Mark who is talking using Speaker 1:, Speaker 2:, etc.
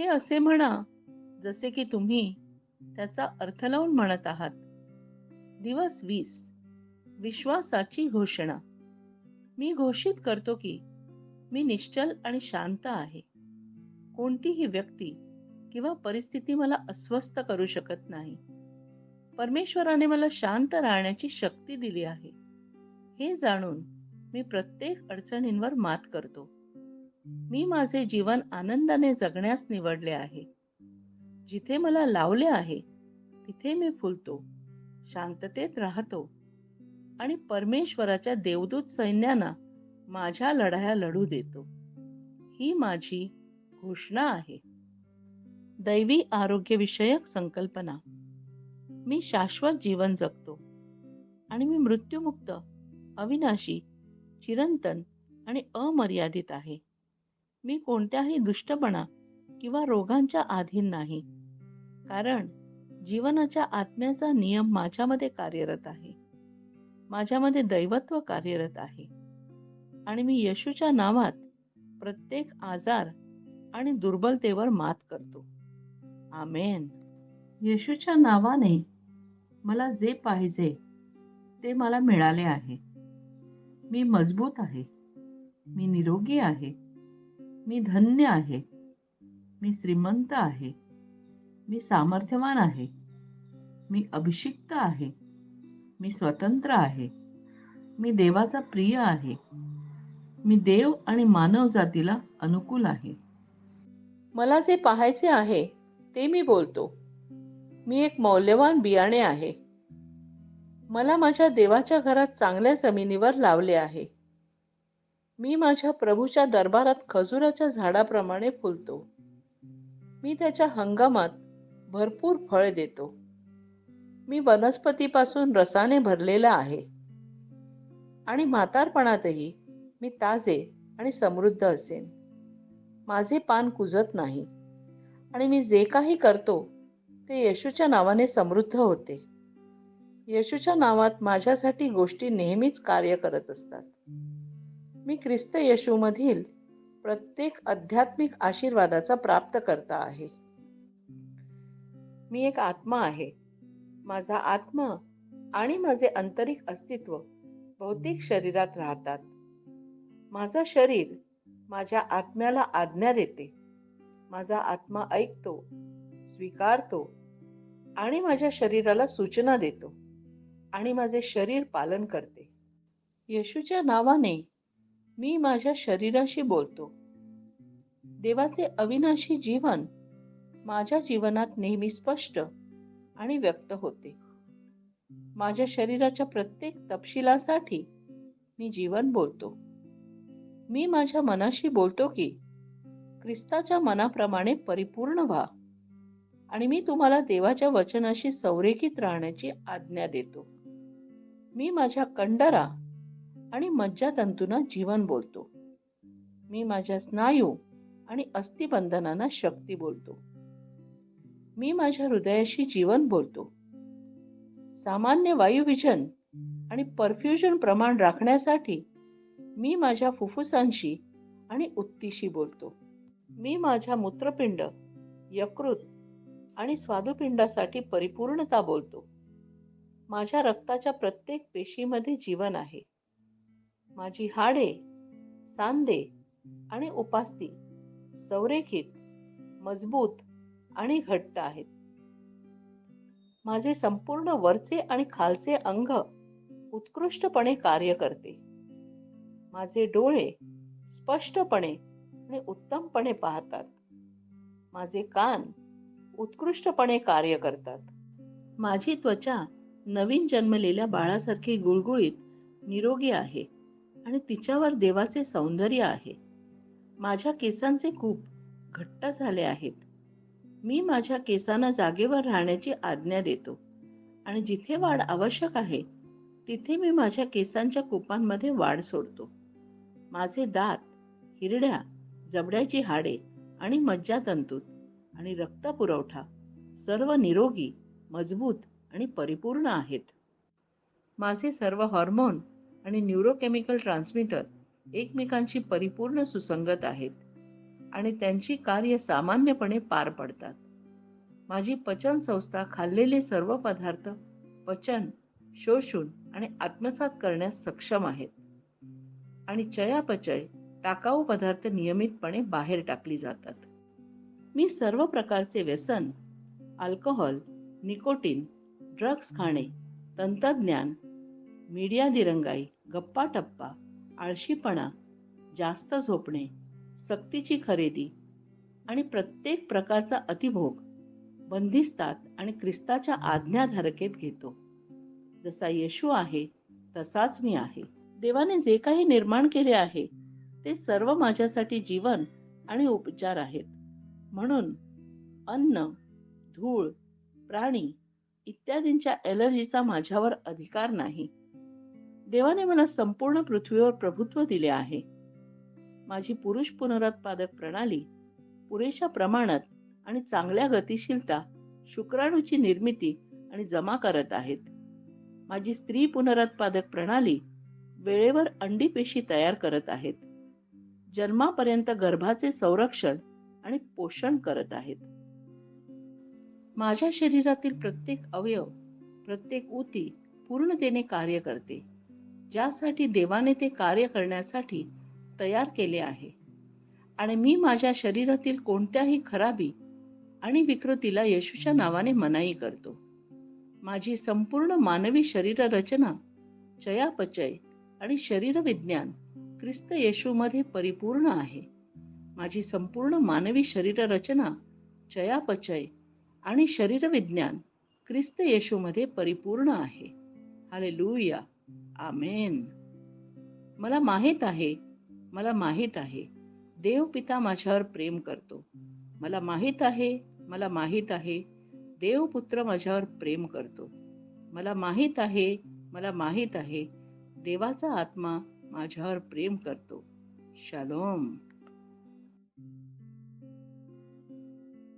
Speaker 1: हे असे म्हणा जसे की तुम्ही त्याचा अर्थ लावून म्हणत आहात. दिवस वीस. विश्वासाची घोषणा. मी घोषित करतो की मी निश्चल आणि शांत आहे. कोणतीही व्यक्ती किंवा परिस्थिती मला अस्वस्थ करू शकत नाही. परमेश्वराने मला शांत राहण्याची शक्ती दिली आहे. हे जाणून मी प्रत्येक अडचणींवर मात करतो. मी माझे जीवन आनंदाने जगण्यास निवडले आहे. जिथे मला लावले आहे तिथे मी फुलतो शांततेत राहतो आणि परमेश्वराच्या देवदूत सैन्यांना माझ्या लढाया लढू देतो. ही माझी घोषणा आहे. दैवी आरोग्यविषयक संकल्पना. मी शाश्वत जीवन जगतो आणि मी मृत्यूमुक्त अविनाशी चिरंतन आणि अमर्यादित आहे. मी कोणत्याही दुष्टपणा किंवा रोगांच्या अधीन नाही. कारण जीवनाच्या आत्म्याचा नियम माझ्यामध्ये कार्यरत आहे. माझ्यामध्ये दैवत्व कार्यरत आहे. आणि मी येशूच्या नावात प्रत्येक आजार आणि दुर्बलतेवर मात करतो. आमेन. येशूच्या नावाने मला जे पाहिजे ते मला मिळाले आहे. मी मजबूत आहे. मी निरोगी आहे. मी धन्य आहे. मी श्रीमंत आहे. मी सामर्थ्यवान आहे. मी अभिषिक्त आहे. मी स्वतंत्र आहे. मी देवाचा प्रिय आहे. मी देव आणि मानव जातीला अनुकूल आहे. मला जे पाहायचे आहे ते मी बोलतो. मी एक मौल्यवान बियाणे आहे. मला माझ्या देवाच्या घरात चांगल्या जमिनीवर लावले आहे. मी माझ्या प्रभूच्या दरबारात खजुराच्या झाडाप्रमाणे फुलतो. मी त्याच्या हंगामात भरपूर फळ देतो. मी वनस्पतीपासून रसाने भरलेला आहे. आणि म्हातारपणातही मी ताजे आणि समृद्ध असेन. माझे पान कुजत नाही. आणि मी जे काही करतो ते येशूच्या नावाने समृद्ध होते. येशूच्या नावात माझ्यासाठी गोष्टी नेहमीच कार्य करत असतात. मी ख्रिस्त येशूमधील प्रत्येक आध्यात्मिक आशीर्वादाचा प्राप्त करता आहे. मी एक आत्मा आहे. माझा आत्मा आणि माझे आंतरिक अस्तित्व भौतिक शरीरात राहतात. माझं शरीर माझ्या आत्म्याला आज्ञा देते. माझा आत्मा ऐकतो स्वीकारतो आणि माझ्या शरीराला सूचना देतो आणि माझे शरीर पालन करते. येशूच्या नावाने मी माझ्या शरीराशी बोलतो. देवाचे अविनाशी जीवन माझ्या जीवनात नेहमी स्पष्ट आणि व्यक्त होते. माझ्या शरीराच्या प्रत्येक तपशिलासाठी मी जीवन बोलतो. मी माझ्या मनाशी बोलतो की ख्रिस्ताच्या मनाप्रमाणे परिपूर्ण व्हा आणि मी तुम्हाला देवाच्या वचनाशी संरेखित राहण्याची आज्ञा देतो. मी माझ्या कंडरा आणि मज्जातंतूंना जीवन बोलतो. मी माझ्या स्नायू आणि अस्थिबंधनांना शक्ती बोलतो. मी माझ्या हृदयाशी जीवन बोलतो. सामान्य वायुविजन आणि परफ्युजन प्रमाण राखण्यासाठी मी माझ्या फुफ्फुसांशी आणि उत्तीशी बोलतो. मी माझ्या मूत्रपिंड यकृत आणि स्वादुपिंडासाठी परिपूर्णता बोलतो. माझ्या रक्ताच्या प्रत्येक पेशीमध्ये जीवन आहे. माझी हाडे सांदे आणि उपास्ती संरेखित मजबूत आणि घट्ट आहेत. माझे संपूर्ण वरचे आणि खालचे अंग उत्कृष्टपणे कार्य करते. माझे डोळे स्पष्टपणे आणि उत्तमपणे पाहतात. माझे कान उत्कृष्टपणे कार्य करतात. माझी त्वचा नवीन जन्मलेल्या बाळासारखी गुळगुळीत निरोगी आहे. आणि तिच्यावर देवाचे सौंदर्य आहे. माझ्या केसांचे खूप घट्ट झाले आहेत. मी माझ्या केसांना जागेवर राहण्याची आज्ञा देतो. आणि जिथे वाढ आवश्यक आहे तिथे मी माझ्या केसांच्या कुपांमध्ये वाढ सोडतो. माझे दात हिरड्या जबड्याची हाडे आणि मज्जातंतूत आणि रक्त पुरवठा सर्व निरोगी मजबूत आणि परिपूर्ण आहेत. माझे सर्व हॉर्मोन आणि न्यूरोकेमिकल ट्रान्समीटर एकमेकांशी परिपूर्ण सुसंगत आहेत आणि त्यांची कार्य सामान्यपणे पार पडतात. माझी पचन संस्था खाल्लेले सर्व पदार्थ पचन शोषून आणि आत्मसात करण्यास सक्षम आहेत. आणि चयापचय टाकाऊ पदार्थ नियमितपणे बाहेर टाकली जातात. मी सर्व प्रकारचे व्यसन अल्कोहोल निकोटीन ड्रग्स खाणे तंत्रज्ञान मीडिया दिरंगाई गप्पा टप्पा आळशीपणा जास्त झोपणे सक्तीची खरेदी आणि प्रत्येक प्रकारचा अतिभोग बंदिस्तात आणि ख्रिस्ताच्या आज्ञाधारकेत घेतो. जसा येशू आहे तसाच मी आहे. देवाने जे काही निर्माण केले आहे ते सर्व माझ्यासाठी जीवन आणि उपचार आहेत. म्हणून अन्न धूळ प्राणी इत्यादींच्या एलर्जीचा माझ्यावर अधिकार नाही. देवाने मला संपूर्ण पृथ्वीवर प्रभुत्व दिले आहे. माझी पुरुष पुनरुत्पादक प्रणाली पुरेशा प्रमाणात आणि चांगल्या गतिशीलता शुक्राणूची निर्मिती आणि जमा करत आहेत. माझी स्त्री पुनरुत्पादक प्रणाली वेळेवर अंडी पेशी तयार करत आहेत. जन्मापर्यंत गर्भाचे संरक्षण आणि पोषण करत आहेत. माझ्या शरीरातील प्रत्येक अवयव प्रत्येक ऊती पूर्णतेने कार्य करते. ज्यासाठी देवाने ते कार्य करण्यासाठी तयार केले आहे. आणि मी माझ्या शरीरातील कोणत्याही खराबी आणि विकृतीला येशूच्या नावाने मनाई करतो. माझी संपूर्ण मानवी शरीर रचना चयापचय आणि शरीरविज्ञान ख्रिस्त येशूमध्ये परिपूर्ण आहे. माझी संपूर्ण मानवी शरीर रचना चयापचय आणि शरीरविज्ञान ख्रिस्त येशूमध्ये परिपूर्ण आहे. हालेलुया. आमेन. मला माहीत आहे मला माहीत आहे देव पिता माझ्यावर प्रेम करतो. मला माहीत आहे मला माहीत आहे देव पुत्र माझ्यावर प्रेम करतो. मला माहीत आहे मला माहीत आहे देवाचा आत्मा माझ्यावर प्रेम करतो. शालोम.